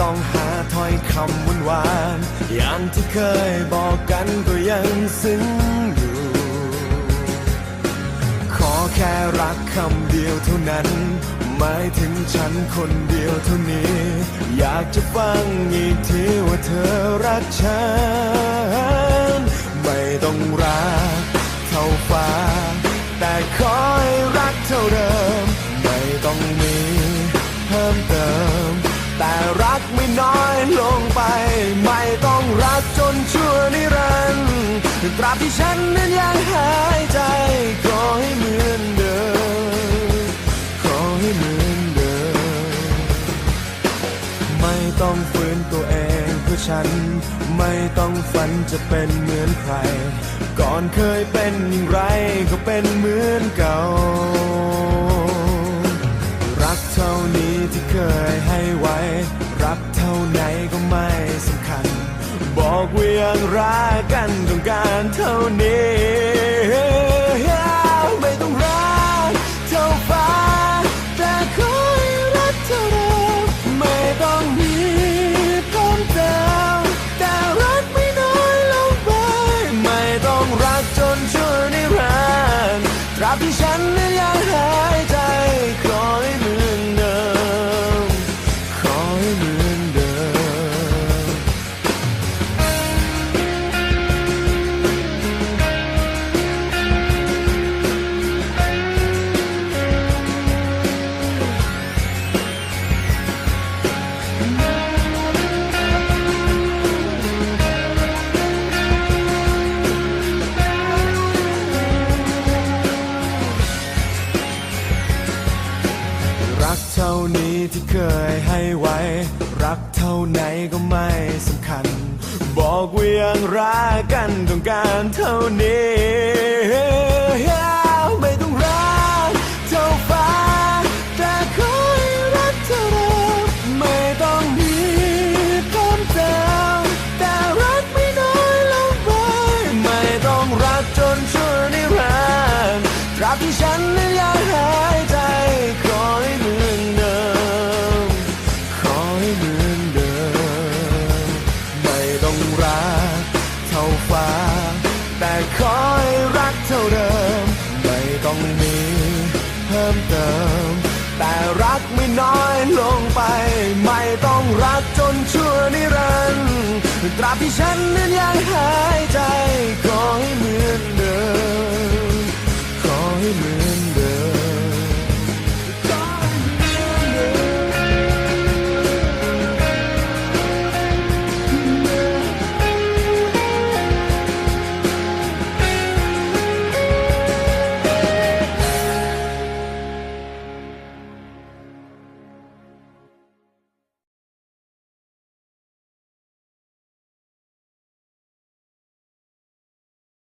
ต้องหาถ้อยคำหวานหวานๆอย่างที่เคยบอกกันก็ยังซึ้งอยู่ ขอแค่รักคำเดียวเท่านั้น หมายถึงฉันคนเดียวเท่านี้ อยากจะฟังอีกทีว่าเธอรักฉัน ไม่ต้องรักเท่าฟ้า แต่ขอให้รักเท่าเดิม ไม่ต้อง ตราบที่ฉันนั้นยังหายใจขอให้เหมือนเดิมขอให้เหมือนเดิมไม่ต้องฝืนตัวเองเพื่อฉัน ไม่ต้องฝันจะเป็นเหมือนใคร ก่อนเคยเป็นอย่างไรก็เป็นเหมือนเก่า รักเท่านี้ที่เคยให้ไว้ รักเท่าไหนก็ไม่สำคัญ บอกว่ายังรักกันต้อง กา ท่านี้ที่เคยให้ไว้ รักเท่าไหนก็ไม่สำคัญ บอกว่ายังรักกันต้องการเท่านี้ ท่าเดิม ไม่ต้องมีเพิ่มเติม แต่รักไม่น้อยลงไป ไม่ต้องรักจนชั่วนิรันดร์ตราบที่ฉันนั้นยังหาย